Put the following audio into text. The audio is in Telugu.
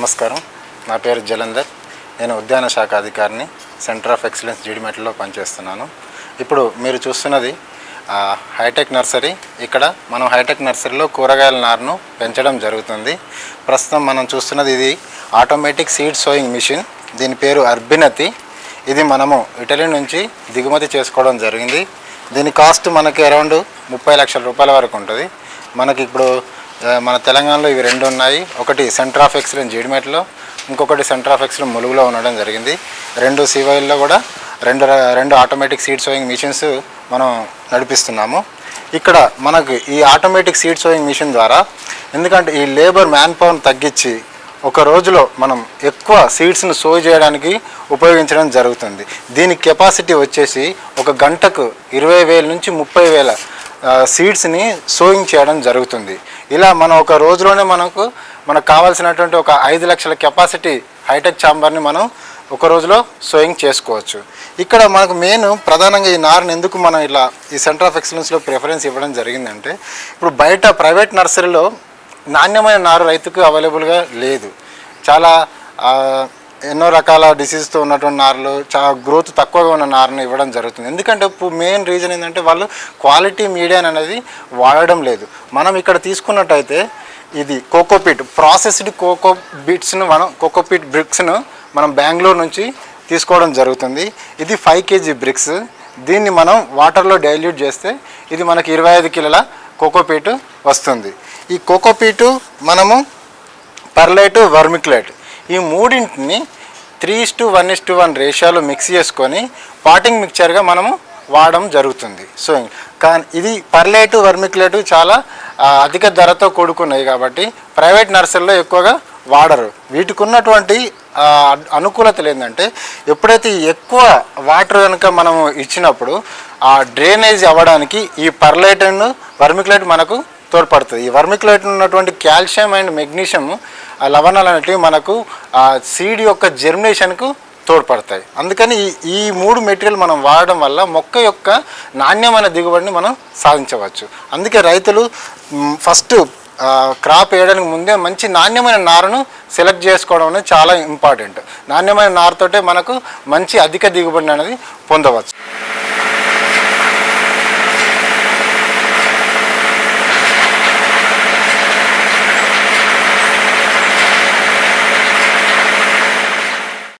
నమస్కారం. నా పేరు జలంధర్. నేను ఉద్యాన శాఖ అధికారిని సెంటర్ ఆఫ్ ఎక్సలెన్స్ జీడిమెట్లో పనిచేస్తున్నాను. ఇప్పుడు మీరు చూస్తున్నది హైటెక్ నర్సరీ. ఇక్కడ మనం హైటెక్ నర్సరీలో కూరగాయల నారును పెంచడం జరుగుతుంది. ప్రస్తుతం మనం చూస్తున్నది ఇది ఆటోమేటిక్ సీడ్ సోయింగ్ మిషన్. దీని పేరు అర్బినతి. ఇది మనము ఇటలీ నుంచి దిగుమతి చేసుకోవడం జరిగింది. దీని కాస్ట్ మనకి అరౌండ్ ముప్పై లక్షల రూపాయల వరకు ఉంటుంది. మనకి ఇప్పుడు మన తెలంగాణలో ఇవి రెండు ఉన్నాయి. ఒకటి సెంటర్ ఆఫ్ ఎక్సలెన్స్ జీడిమెట్లో ఇంకొకటి సెంటర్ ఆఫ్ ఎక్సలెన్స్ ములుగులో ఉండడం జరిగింది. రెండు సివైల్లో కూడా రెండు రెండు ఆటోమేటిక్ సీడ్ సోయింగ్ మిషన్స్ మనం నడిపిస్తున్నాము. ఇక్కడ మనకు ఈ ఆటోమేటిక్ సీడ్ సోయింగ్ మిషన్ ద్వారా ఎందుకంటే ఈ లేబర్ మ్యాన్ పవర్ని తగ్గించి ఒక రోజులో మనం ఎక్కువ సీడ్స్ను సో చేయడానికి ఉపయోగించడం జరుగుతుంది. దీని కెపాసిటీ వచ్చేసి ఒక గంటకు ఇరవై వేల నుంచి ముప్పై వేల సీడ్స్ని సోయింగ్ చేయడం జరుగుతుంది. ఇలా మనం ఒక రోజులోనే మనకు మనకు కావాల్సినటువంటి ఒక ఐదు లక్షల కెపాసిటీ హైటెక్ ఛాంబర్ని మనం ఒక రోజులో సోయింగ్ చేసుకోవచ్చు. ఇక్కడ మనకు మెయిన్ ప్రధానంగా ఈ నారుని ఎందుకు మనం ఇలా ఈ సెంటర్ ఆఫ్ ఎక్సలెన్స్లో ప్రిఫరెన్స్ ఇవ్వడం జరిగిందంటే ఇప్పుడు బయట ప్రైవేట్ నర్సరీలో నాణ్యమైన నారు రైతుకు అవైలబుల్గా లేదు. చాలా ఎన్నో రకాల డిసీజ్తో ఉన్నటువంటి నార్లు చాలా గ్రోత్ తక్కువగా ఉన్న నారును ఇవ్వడం జరుగుతుంది. ఎందుకంటే ఇప్పుడు మెయిన్ రీజన్ ఏంటంటే వాళ్ళు క్వాలిటీ మీడియా అనేది వాడడం లేదు. మనం ఇక్కడ తీసుకున్నట్టయితే ఇది కోకోపీట్ ప్రాసెస్డ్ కోకో బీట్స్ను మనం కోకోపీట్ బ్రిక్స్ను మనం బెంగళూరు నుంచి తీసుకోవడం జరుగుతుంది. ఇది ఫైవ్ కేజీ బ్రిక్స్ దీన్ని మనం వాటర్లో డైల్యూట్ చేస్తే ఇది మనకి ఇరవై ఐదు కిలోల కోకోపీటు వస్తుంది. ఈ కోకోపీటు మనము పర్లైటు వర్మిక్లైట్ ఈ మూడింటిని three is to one is to one రేషియోలో మిక్స్ చేసుకొని పాటింగ్ మిక్చర్గా మనము వాడడం జరుగుతుంది. సో కానీ ఇది పర్లేటు వర్మిక్లేటు చాలా అధిక ధరతో కూడుకున్నాయి కాబట్టి ప్రైవేట్ నర్సరీలో ఎక్కువగా వాడరు. వీటికి ఉన్నటువంటి అనుకూలతలు ఏంటంటే ఎప్పుడైతే ఎక్కువ వాటర్ కనుక మనము ఇచ్చినప్పుడు ఆ డ్రైనేజ్ అవ్వడానికి ఈ పర్లైట్ అండ్ వర్మిక్లైట్ మనకు తోడ్పడుతుంది. ఈ వర్మిక్లైట్ ఉన్నటువంటి కాల్షియం అండ్ మెగ్నీషియం ఆ లవణాలు అనేటివి మనకు ఆ సీడ్ యొక్క జెర్మినేషన్కు తోడ్పడతాయి. అందుకని ఈ ఈ మూడు మెటీరియల్ మనం వాడడం వల్ల మొక్క యొక్క నాణ్యమైన దిగుబడిని మనం సాధించవచ్చు. అందుకే రైతులు ఫస్ట్ క్రాప్ వేయడానికి ముందే మంచి నాణ్యమైన నారును సెలెక్ట్ చేసుకోవడం అనేది చాలా ఇంపార్టెంట్. నాణ్యమైన నారుతోటే మనకు మంచి అధిక దిగుబడిని అనేది పొందవచ్చు.